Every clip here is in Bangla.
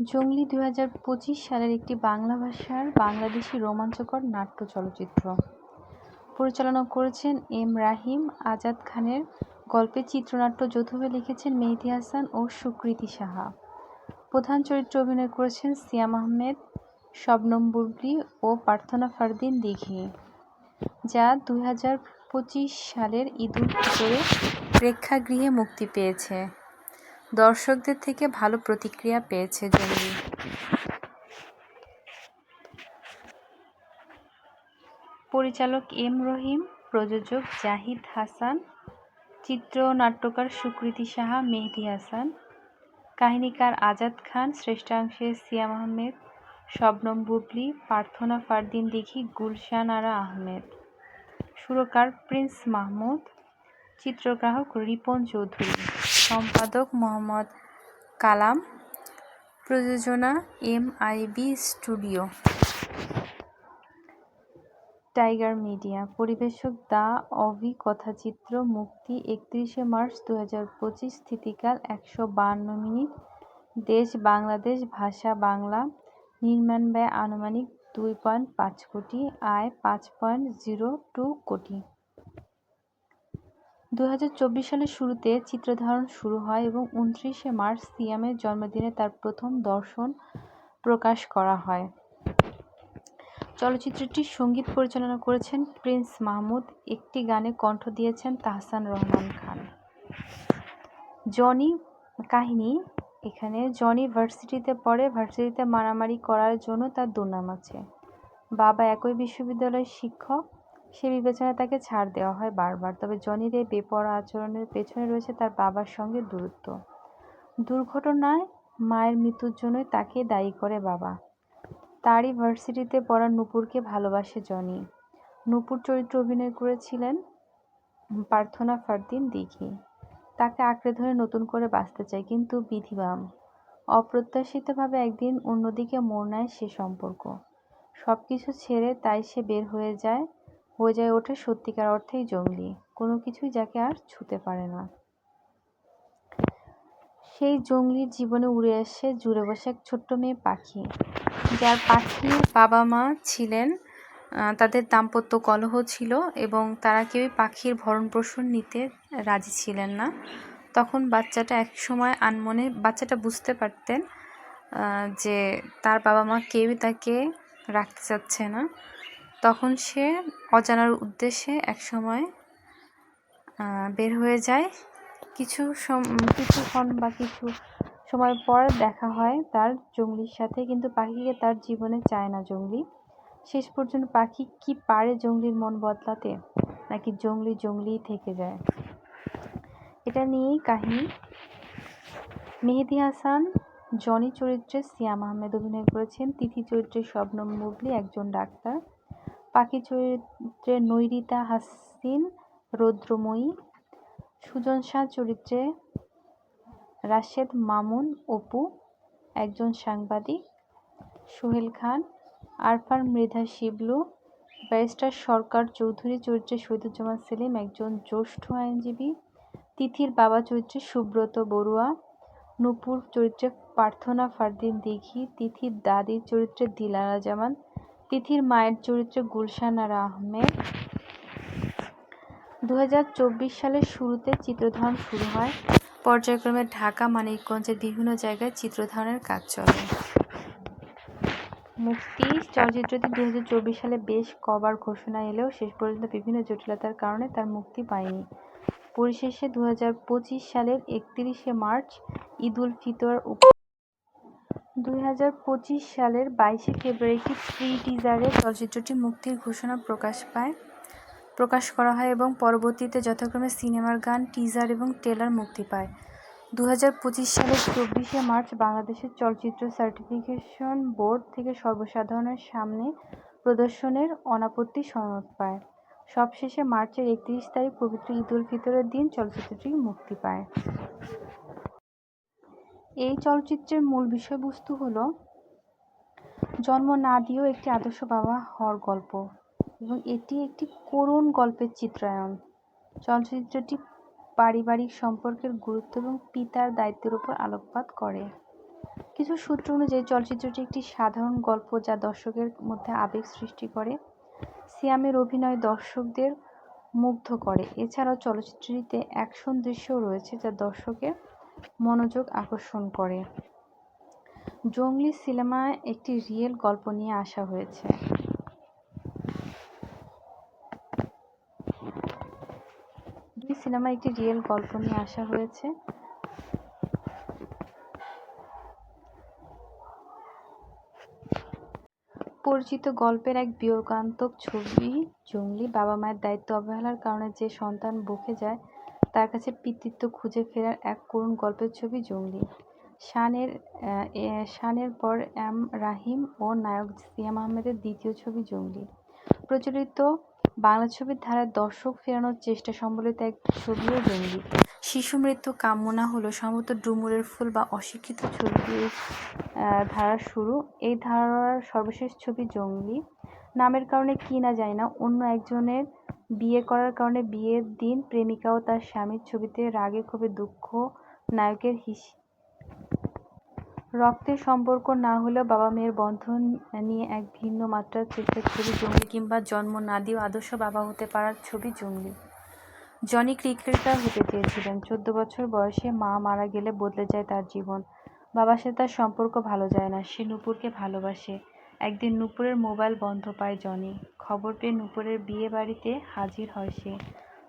জঙ্গলি দুই হাজার পঁচিশ সালের একটি বাংলা ভাষার বাংলাদেশি রোমাঞ্চকর নাট্য চলচ্চিত্র। পরিচালনা করেছেন এম রাহিম আজাদ খানের গল্পে চিত্রনাট্য যৌথভাবে লিখেছেন মেহেদি হাসান ও সুকৃতি সাহা। প্রধান চরিত্রে অভিনয় করেছেন সিয়াম আহমেদ শবনম বুবলি ও প্রার্থনা ফারদিন দিঘি, যা দুই হাজার পঁচিশ সালের ঈদুল ফিতরে প্রেক্ষাগৃহে মুক্তি পেয়েছে। দর্শকদের থেকে ভালো প্রতিক্রিয়া পেয়েছে জঙ্গলি পরিচালক এম রহিম, প্রযোজক জাহিদ হাসান চিত্রনাট্যকার সুকৃতি সাহা, মেহেদি হাসান, কাহিনীকার আজাদ খান, শ্রেষ্ঠাংশে সিয়াম আহমেদ শবনম বুবলি, প্রার্থনা ফারদিন দিঘি, গুলশান আরা আহমেদ। সুরকার প্রিন্স মাহমুদ, চিত্রগ্রাহক রিপন চৌধুরী। সম্পাদক মোহাম্মদ কালাম, প্রযোজনা M I B studio. Tiger media, পরিবেশক দা অভি কথাচিত্র মুক্তি একত্রিশে মার্চ দু হাজার পঁচিশ স্থিতিকাল একশো বান্ন মিনিট, দেশ বাংলাদেশ, ভাষা বাংলা, নির্মাণ ব্যয় আনুমানিক দুই পয়েন্ট পাঁচ কোটি, আয় পাঁচ পয়েন্ট জিরো টু কোটি। দু হাজার চব্বিশ সালের শুরুতে চিত্রধারণ শুরু হয় এবং উনত্রিশে মার্চ সিয়ামের জন্মদিনে তার প্রথম দর্শন প্রকাশ করা হয়। চলচ্চিত্রটির সংগীত পরিচালনা করেছেন প্রিন্স মাহমুদ, একটি গানে কণ্ঠ দিয়েছেন তাহসান রহমান খান। জনি কাহিনী এখানে, জনি ভার্সিটিতে পড়ে, ভার্সিটিতে মারামারি করার জন্য তার দুর্নাম আছে। বাবা একই বিশ্ববিদ্যালয়ের শিক্ষক সে বিবেচনায় তাকে ছাড় দেওয়া হয় বারবার। তবে জনির এই বেপরোয়া আচরণের পেছনে রয়েছে তার বাবার সঙ্গে দূরত্ব। দুর্ঘটনায় মায়ের মৃত্যুর জন্যই তাকে দায়ী করে বাবা। তারই ভার্সিটিতে পড়া নূপুরকে ভালোবাসে জনি। নূপুর চরিত্রে অভিনয় করেছিলেন প্রার্থনা ফারদিন দিঘি। তাকে আঁকড়ে ধরে নতুন করে বাঁচতে চায়, কিন্তু বিধিবাম। অপ্রত্যাশিতভাবে একদিন অন্যদিকে মোড় নেয় সে সম্পর্ক। সব কিছু ছেড়ে তাই সে বের হয়ে যায় হয়ে যায় ওঠে সত্যিকার অর্থেই জঙ্গলি। কোনো কিছুই যাকে আর ছুতে পারে না। সেই জঙ্গলির জীবনে উড়ে আসে জুড়ে বসে এক ছোট্ট মেয়ে পাখি। যার পাখির বাবা মা ছিলেন তাদের দাম্পত্য কলহ ছিল এবং তারা কেউই পাখির ভরণ পোষণ নিতে রাজি ছিলেন না। তখন বাচ্চাটা এক সময় আনমনে, বাচ্চাটা বুঝতে পারতেন যে তার বাবা মা কেউই তাকে রাখতে চাচ্ছে না। তখন সে অজানার উদ্দেশ্যে এক সময় বের হয়ে যায়। কিছু কিছুক্ষণ বা কিছু সময় পর দেখা হয় তার জঙ্গলির সাথে, কিন্তু পাখিকে তার জীবনে চায় না জঙ্গলি। শেষ পর্যন্ত পাখি কি পারে জঙ্গলির মন বদলাতে, নাকি জঙ্গলি জঙ্গলিই থেকে যায়? এটা নিয়েই কাহিনী। মেহেদি হাসান, জনি চরিত্রে সিয়াম আহমেদ অভিনয় করেছেন। তিথি চরিত্রে শবনম মুবলি একজন ডাক্তার। পাখি চরিত্রে নৈরিতা হাসিন, রৌদ্রময়ী, সুজন শাহ চরিত্রে রাশেদ মামুন, অপু, একজন সাংবাদিক, সোহেল খান, আরফান মৃধা শিবলু, ব্যারিস্টার সরকার চৌধুরী চরিত্রে শহীদুজ্জামান সেলিম, একজন জ্যেষ্ঠ আইনজীবী, তিথির বাবা চরিত্রে সুব্রত বড়ুয়া, নূপুর চরিত্রে প্রার্থনা ফারদিন দিঘি, তিথির দাদির চরিত্রে দিলারা জামান তিথির মায়ের চরিত্রে গুলশান আর আহমেদ। দু সালের শুরুতে চিত্রধারণ শুরু হয়। পর্যায়ক্রমে ঢাকা, মানিকগঞ্জের বিভিন্ন জায়গায় চিত্রধারণের কাজ চলে। মুক্তি চলচ্চিত্রটি দু হাজার চব্বিশ সালে বেশ কবার ঘোষণা এলেও শেষ পর্যন্ত বিভিন্ন জটিলতার কারণে তার মুক্তি পায়নি। পরিশেষে দু হাজার পঁচিশ সালের একত্রিশে মার্চ ঈদুল ফিতর দুই হাজার পঁচিশ সালের বাইশে ফেব্রুয়ারি একটি প্রি টিজারে চলচ্চিত্রটি মুক্তির ঘোষণা প্রকাশ পায়? প্রকাশ করা হয় এবং পরবর্তীতে যথাক্রমে সিনেমার গান টিজার এবং ট্রেলার মুক্তি পায়। দু হাজার পঁচিশ সালের চব্বিশে মার্চ বাংলাদেশের চলচ্চিত্র সার্টিফিকেশন বোর্ড থেকে সর্বসাধারণের সামনে প্রদর্শনের অনাপত্তি সনদ পায়। সবশেষে মার্চের একত্রিশ তারিখ পবিত্র ঈদ উল ফিতরের দিন চলচ্চিত্রটি মুক্তি পায়। এই চলচ্চিত্রের মূল বিষয়বস্তু হল জন্ম না দিয়েও একটি আদর্শ বাবা হওয়ার গল্প এবং এটি একটি করুণ গল্পের চিত্রায়ন চলচ্চিত্রটি পারিবারিক সম্পর্কের গুরুত্ব এবং পিতার দায়িত্বের উপর আলোকপাত করে। কিছু সূত্র অনুযায়ী চলচ্চিত্রটি একটি সাধারণ গল্প যা দর্শকের মধ্যে আবেগ সৃষ্টি করে, সিয়ামের অভিনয় দর্শকদের মুগ্ধ করে। এছাড়াও চলচ্চিত্রটিতে অ্যাকশন দৃশ্যও রয়েছে যা দর্শকের মনোযোগ আকর্ষণ করে। জঙ্গলি সিনেমায় একটি রিয়েল গল্প নিয়ে আসা হয়েছে। দুই সিনেমায় একটি রিয়েল গল্প নিয়ে আসা হয়েছে। পরিচিত গল্পের এক বিয়োগান্তক ছবি জঙ্গলি বাবা মায়ের দায়িত্ব অবহেলার কারণে যে সন্তান বকে যায় তার কাছে পিতৃত্ব খুঁজে ফেরার এক করুণ গল্পের ছবি জঙ্গলি। শানের শানের পর এম রাহিম ও নায়ক সিয়াম আহমেদের দ্বিতীয় ছবি জঙ্গলি। প্রচলিত বাংলা ছবির ধারায় দর্শক ফেরানোর চেষ্টা সম্বলিত এক ছবিও জঙ্গলি। শিশু মৃত্যু কামনা হলো সম্ভবত ডুমুরের ফুল বা অশিক্ষিত ছবি ধারার শুরু। এই ধারার সর্বশেষ ছবি জঙ্গলি। নামের কারণে কি না জানি না, অন্য একজনের বিয়ে করার কারণে বিয়ের দিন প্রেমিকা ও তার স্বামীর ছবিতে রাগে ক্ষোভে দুঃখ, নায়কের হিস, রক্তের সম্পর্ক না হলেও বাবা মেয়ের বন্ধন নিয়ে এক ভিন্ন মাত্রার চেষ্টার ছবি জঙ্গলি কিংবা জন্ম না দিয়েও আদর্শ বাবা হতে পারার ছবি জঙ্গলি জনি ক্রিকেটার হতে চেয়েছিলেন। চোদ্দ বছর বয়সে মা মারা গেলে বদলে যায় তার জীবন। বাবার সাথে তার সম্পর্ক ভালো যায় না। সে নূপুরকে ভালোবাসে। একদিন নূপুরের মোবাইল বন্ধ পায় জনি। খবর পেয়ে নূপুরের বিয়ে বাড়িতে হাজির হয় সে।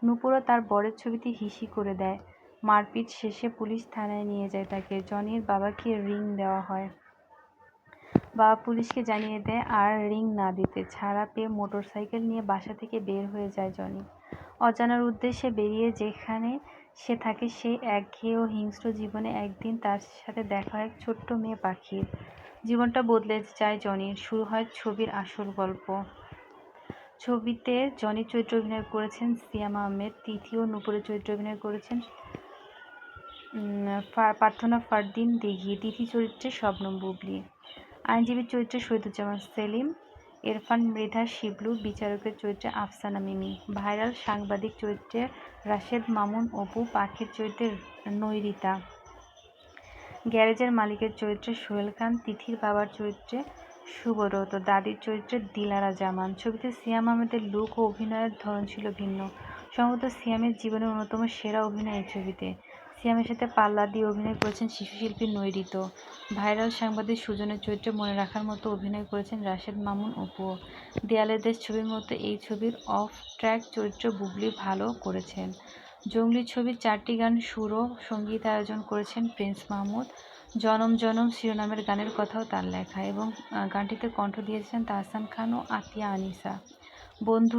নূপুরও তার বরের ছবিতে হিসি করে দেয়। মারপিট শেষে পুলিশ থানায় নিয়ে যায় তাকে। জনির বাবাকে রিং দেওয়া হয়। বাবা পুলিশকে জানিয়ে দেয়, আর রিং না দিতে। ছাড়া পেয়ে মোটরসাইকেল নিয়ে বাসা থেকে বের হয়ে যায় জনি। অজানার উদ্দেশ্যে বেরিয়ে যেখানে সে থাকে সেই একঘেয়ে ও হিংস্র জীবনে একদিন তার সাথে দেখা হয় এক ছোট্ট মেয়ে পাখির। জীবনটা বদলে যায় জনির শুরু হয় ছবির আসল গল্প। ছবিতে জনি চরিত্র অভিনয় করেছেন সিয়াম আহমেদ তিথি ও নুপুরের চরিত্র অভিনয় করেছেন প্রার্থনা ফারদিন দিঘি তিথি চরিত্রে শবনম বুবলি। আইনজীবীর চরিত্রে শহীদুজ্জামান সেলিম, ইরফান মৃধা শিবলু, বিচারকের চরিত্রে আফসানা মিমি। ভাইরাল সাংবাদিক চরিত্রে রাশেদ মামুন, অপু, পাখির চরিত্রে নৈরিতা। গ্যারেজের মালিকের চরিত্রে সোহেল খান, তিথির বাবার চরিত্রে সুব্রত, দাদির চরিত্রে দিলারা জামান। ছবিতে সিয়াম আহমেদের লুক ও অভিনয়ের ধরন ছিল ভিন্ন। সম্ভবত সিয়ামের জীবনের অন্যতম সেরা অভিনয় এই ছবিতে। সিয়ামের সাথে পাল্লা দিয়ে অভিনয় করেছেন শিশুশিল্পী নৈরিত। ভাইরাল সাংবাদিক সুজনের চরিত্রে মনে রাখার মতো অভিনয় করেছেন রাশেদ মামুন অপুও দেয়ালের দেশ ছবির মতো এই ছবির অফ ট্র্যাক চরিত্র বুবলি ভালো করেছেন। জঙ্গলি ছবির চারটি গান সুর ও সংগীত আয়োজন করেছেন প্রিন্স মাহমুদ। জনম জনম শিরোনামের গানের কথাও তার লেখা এবং গানটিতে কণ্ঠ দিয়েছেন তাহসান খান ও আতিয়া আনিসা। বন্ধু